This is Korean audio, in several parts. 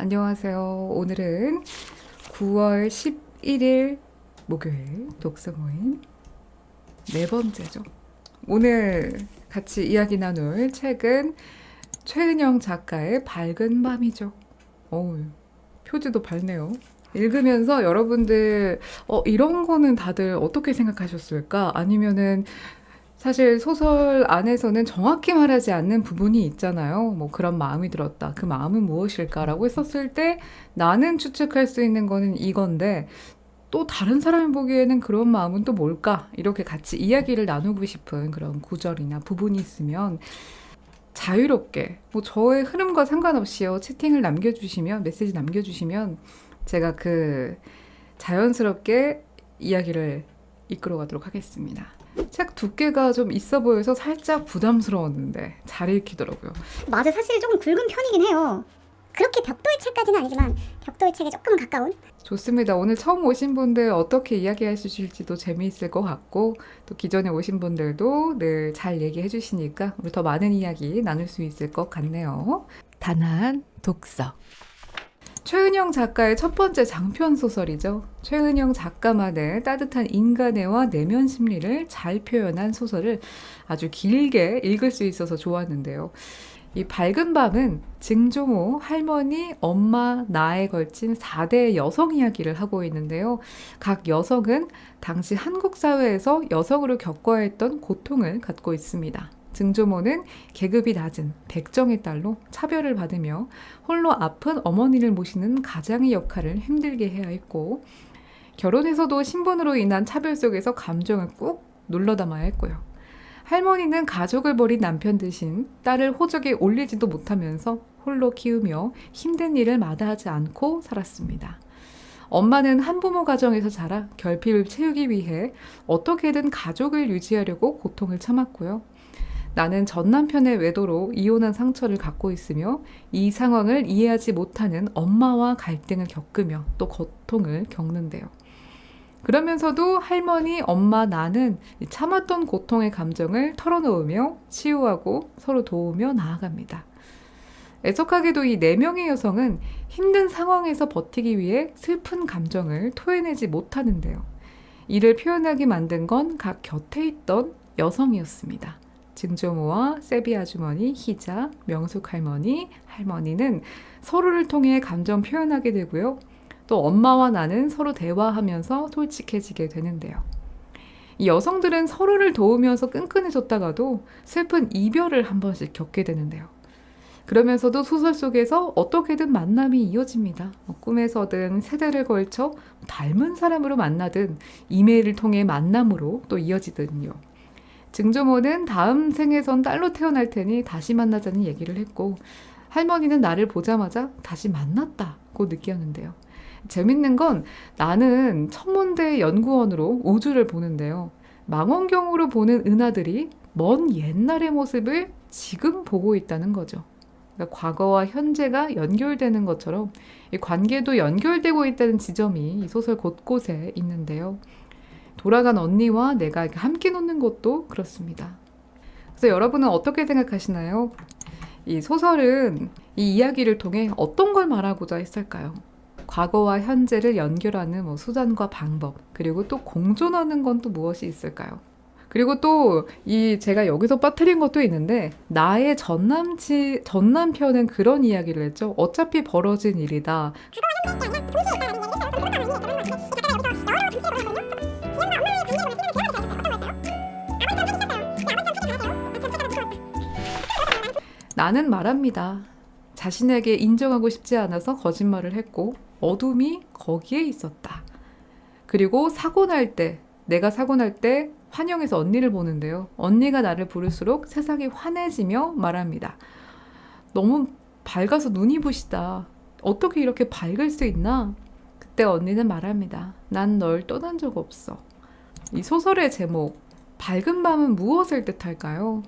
안녕하세요. 오늘은 9월 11일 목요일 독서 모임 네 번째죠. 오늘 같이 이야기 나눌 책은 최은영 작가의 밝은 밤이죠. 어우, 표지도 밝네요. 읽으면서 여러분들, 어, 이런 거는 다들 어떻게 생각하셨을까? 아니면은 사실 소설 안에서는 정확히 말하지 않는 부분이 있잖아요. 뭐 그런 마음이 들었다. 그 마음은 무엇일까라고 했었을 때 나는 추측할 수 있는 거는 이건데 또 다른 사람이 보기에는 그런 마음은 또 뭘까? 이렇게 같이 이야기를 나누고 싶은 그런 구절이나 부분이 있으면 자유롭게 뭐 저의 흐름과 상관없이요 채팅을 남겨주시면 메시지 남겨주시면 제가 그 자연스럽게 이야기를 이끌어가도록 하겠습니다. 책 두께가 좀 있어 보여서 살짝 부담스러웠는데 잘 읽히더라고요. 맞아 사실 조금 굵은 편이긴 해요. 그렇게 벽돌 책까지는 아니지만 벽돌 책에 조금은 가까운. 좋습니다. 오늘 처음 오신 분들 어떻게 이야기해 주실지도 재미있을 것 같고 또 기존에 오신 분들도 늘 잘 얘기해 주시니까 우리 더 많은 이야기 나눌 수 있을 것 같네요. 단한 독서. 최은영 작가의 첫 번째 장편 소설이죠. 최은영 작가만의 따뜻한 인간애와 내면 심리를 잘 표현한 소설을 아주 길게 읽을 수 있어서 좋았는데요. 이 밝은 밤은 증조모, 할머니, 엄마, 나에 걸친 4대 여성 이야기를 하고 있는데요. 각 여성은 당시 한국 사회에서 여성으로 겪어야 했던 고통을 갖고 있습니다. 증조모는 계급이 낮은 백정의 딸로 차별을 받으며 홀로 아픈 어머니를 모시는 가장의 역할을 힘들게 해야 했고 결혼에서도 신분으로 인한 차별 속에서 감정을 꾹 눌러 담아야 했고요. 할머니는 가족을 버린 남편 대신 딸을 호적에 올리지도 못하면서 홀로 키우며 힘든 일을 마다하지 않고 살았습니다. 엄마는 한부모 가정에서 자라 결핍을 채우기 위해 어떻게든 가족을 유지하려고 고통을 참았고요. 나는 전 남편의 외도로 이혼한 상처를 갖고 있으며 이 상황을 이해하지 못하는 엄마와 갈등을 겪으며 또 고통을 겪는데요. 그러면서도 할머니, 엄마, 나는 이 참았던 고통의 감정을 털어놓으며 치유하고 서로 도우며 나아갑니다. 애석하게도 이 네 명의 여성은 힘든 상황에서 버티기 위해 슬픈 감정을 토해내지 못하는데요. 이를 표현하게 만든 건 각 곁에 있던 여성이었습니다. 증조모와 세비 아주머니, 희자, 명숙 할머니, 할머니는 서로를 통해 감정 표현하게 되고요. 또 엄마와 나는 서로 대화하면서 솔직해지게 되는데요. 이 여성들은 서로를 도우면서 끈끈해졌다가도 슬픈 이별을 한 번씩 겪게 되는데요. 그러면서도 소설 속에서 어떻게든 만남이 이어집니다. 뭐 꿈에서든 세대를 걸쳐 닮은 사람으로 만나든 이메일을 통해 만남으로 또 이어지든요. 증조모는 다음 생에선 딸로 태어날 테니 다시 만나자는 얘기를 했고 할머니는 나를 보자마자 다시 만났다고 느꼈는데요. 재밌는 건 나는 천문대 연구원으로 우주를 보는데요. 망원경으로 보는 은하들이 먼 옛날의 모습을 지금 보고 있다는 거죠. 그러니까 과거와 현재가 연결되는 것처럼 이 관계도 연결되고 있다는 지점이 이 소설 곳곳에 있는데요. 돌아간 언니와 내가 함께 놓는 것도 그렇습니다. 그래서 여러분은 어떻게 생각하시나요? 이 소설은 이 이야기를 통해 어떤 걸 말하고자 했을까요? 과거와 현재를 연결하는 뭐 수단과 방법, 그리고 또 공존하는 건 또 무엇이 있을까요? 그리고 또 이 제가 여기서 빠뜨린 것도 있는데 나의 전 남친 전 남편은 그런 이야기를 했죠. 어차피 벌어진 일이다. 나는 말합니다. 자신에게 인정하고 싶지 않아서 거짓말을 했고 어둠이 거기에 있었다. 그리고 사고 날 때, 내가 사고 날 때 환영해서 언니를 보는데요. 언니가 나를 부를수록 세상이 환해지며 말합니다. 너무 밝아서 눈이 부시다. 어떻게 이렇게 밝을 수 있나? 그때 언니는 말합니다. 난 널 떠난 적 없어. 이 소설의 제목, 밝은 밤은 무엇을 뜻할까요?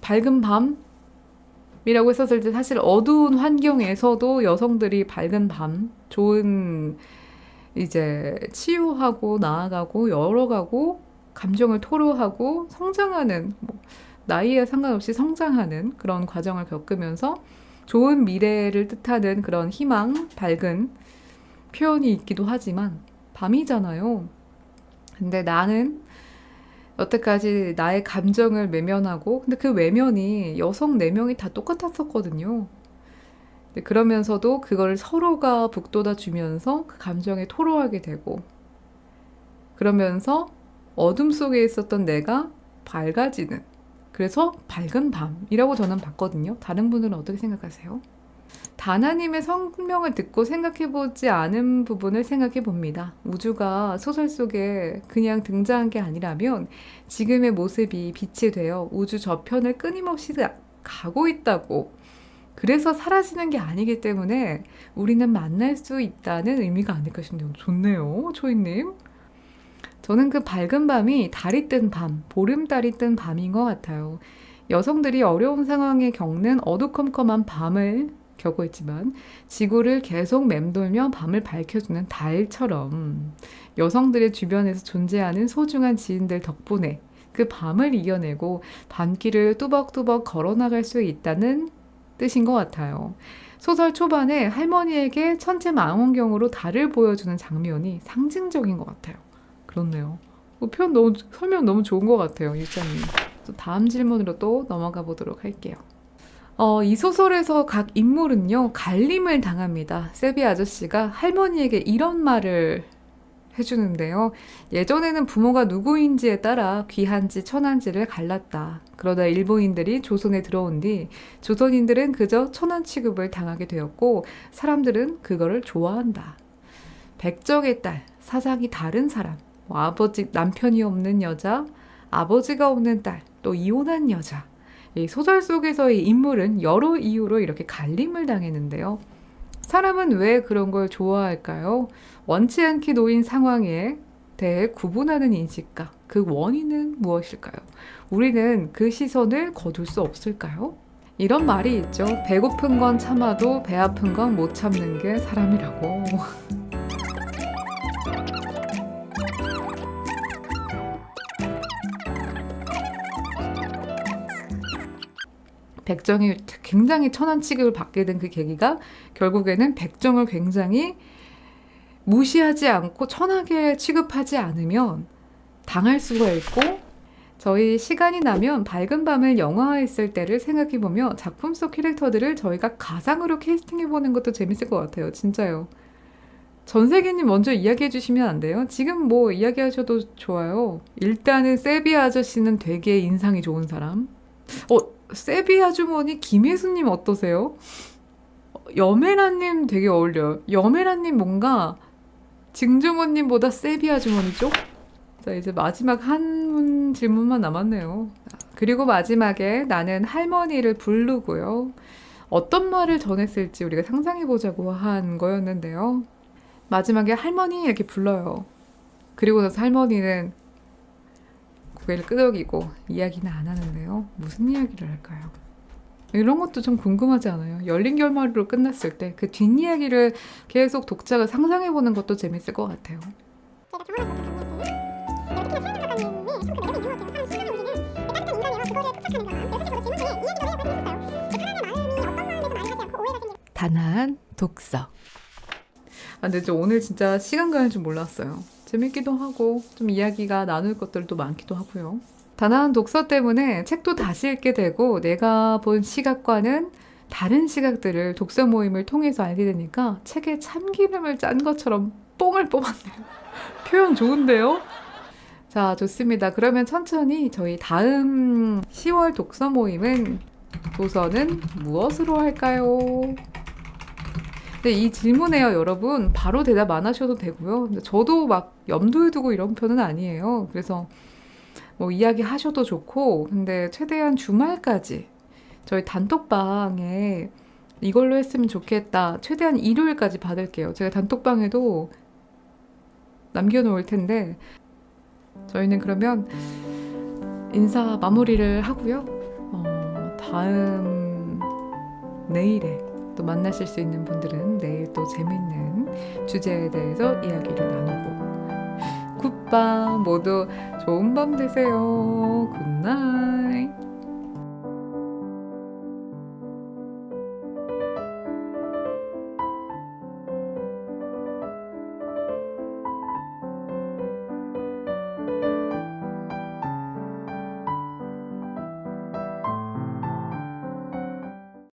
밝은 밤? 이라고 했었을 때 사실 어두운 환경에서도 여성들이 밝은 밤, 좋은 이제 치유하고 나아가고 열어가고 감정을 토로하고 성장하는 뭐 나이에 상관없이 성장하는 그런 과정을 겪으면서 좋은 미래를 뜻하는 그런 희망, 밝은 표현이 있기도 하지만 밤이잖아요. 근데 나는 여태까지 나의 감정을 외면하고 근데 그 외면이 여성 네 명이 다 똑같았었거든요. 그러면서도 그걸 서로가 북돋아 주면서 그 감정에 토로하게 되고 그러면서 어둠 속에 있었던 내가 밝아지는 그래서 밝은 밤이라고 저는 봤거든요. 다른 분들은 어떻게 생각하세요? 다나님의 성명을 듣고 생각해보지 않은 부분을 생각해 봅니다. 우주가 소설 속에 그냥 등장한 게 아니라면 지금의 모습이 빛이 되어 우주 저편을 끊임없이 가- 가고 있다고. 그래서 사라지는 게 아니기 때문에 우리는 만날 수 있다는 의미가 아닐까 싶네요. 좋네요, 초이님. 저는 그 밝은 밤이 달이 뜬 밤, 보름달이 뜬 밤인 것 같아요. 여성들이 어려운 상황에 겪는 어두컴컴한 밤을 겪고 있지만 지구를 계속 맴돌며 밤을 밝혀주는 달처럼 여성들의 주변에서 존재하는 소중한 지인들 덕분에 그 밤을 이겨내고 밤길을 뚜벅뚜벅 걸어나갈 수 있다는 뜻인 것 같아요. 소설 초반에 할머니에게 천체 망원경으로 달을 보여주는 장면이 상징적인 것 같아요. 그렇네요. 뭐 표현 너무 설명 너무 좋은 것 같아요, 일장님. 또 다음 질문으로 또 넘어가 보도록 할게요. 어, 이 소설에서 각 인물은요, 갈림을 당합니다. 세비 아저씨가 할머니에게 이런 말을 해주는데요. 예전에는 부모가 누구인지에 따라 귀한지 천한지를 갈랐다. 그러다 일본인들이 조선에 들어온 뒤 조선인들은 그저 천한 취급을 당하게 되었고 사람들은 그거를 좋아한다. 백정의 딸, 사상이 다른 사람, 뭐 아버지, 남편이 없는 여자, 아버지가 없는 딸, 또 이혼한 여자. 이 소설 속에서의 인물은 여러 이유로 이렇게 갈림을 당했는데요. 사람은 왜 그런 걸 좋아할까요? 원치 않게 놓인 상황에 대해 구분하는 인식과 그 원인은 무엇일까요? 우리는 그 시선을 거둘 수 없을까요? 이런 말이 있죠. 배고픈 건 참아도 배 아픈 건 못 참는 게 사람이라고. 백정이 굉장히 천한 취급을 받게 된 그 계기가 결국에는 백정을 굉장히 무시하지 않고 천하게 취급하지 않으면 당할 수가 있고 저희 시간이 나면 밝은 밤을 영화화했을 때를 생각해 보며 작품 속 캐릭터들을 저희가 가상으로 캐스팅해 보는 것도 재밌을 것 같아요. 진짜요. 전세계님 먼저 이야기해 주시면 안 돼요? 지금 뭐 이야기하셔도 좋아요. 일단은 세비 아저씨는 되게 인상이 좋은 사람. 어, 세비 아주머니 김혜수님 어떠세요? 여메라님 되게 어울려요. 여메라님 뭔가 증조모님보다 세비 아주머니 쪽? 자, 이제 마지막 한문 질문만 남았네요. 그리고 마지막에 나는 할머니를 부르고요. 어떤 말을 전했을지 우리가 상상해 보자고 한 거였는데요. 마지막에 할머니 이렇게 불러요. 그리고 나서 할머니는 고개를 끄덕이고 이야기는 안 하는데요. 무슨 이야기를 할까요? 이런 것도 좀 궁금하지 않아요? 열린 결말로 끝났을 때 그 뒷이야기를 계속 독자가 상상해 보는 것도 재밌을 것 같아요. 단한 독서. 아, 근데 좀 오늘 진짜 시간 가는 줄 몰랐어요. 재밌기도 하고 좀 이야기가 나눌 것들도 많기도 하고요. 단한 독서 때문에 책도 다시 읽게 되고 내가 본 시각과는 다른 시각들을 독서 모임을 통해서 알게 되니까 책에 참기름을 짠 것처럼 뽕을 뽑았네요. 표현 좋은데요? 자, 좋습니다. 그러면 천천히 저희 다음 10월 독서 모임은 도서는 무엇으로 할까요? 근데 이 질문에요, 여러분. 바로 대답 안 하셔도 되고요. 저도 막 염두에 두고 이런 편은 아니에요. 그래서 뭐 이야기 하셔도 좋고, 근데 최대한 주말까지 저희 단톡방에 이걸로 했으면 좋겠다. 최대한 일요일까지 받을게요. 제가 단톡방에도 남겨놓을 텐데, 저희는 그러면 인사 마무리를 하고요. 어, 다음 내일에 또 만나실 수 있는 분들은 내일 또 재밌는 주제에 대해서 이야기를 나누고 굿밤 모두 좋은 밤 되세요. 굿나잇.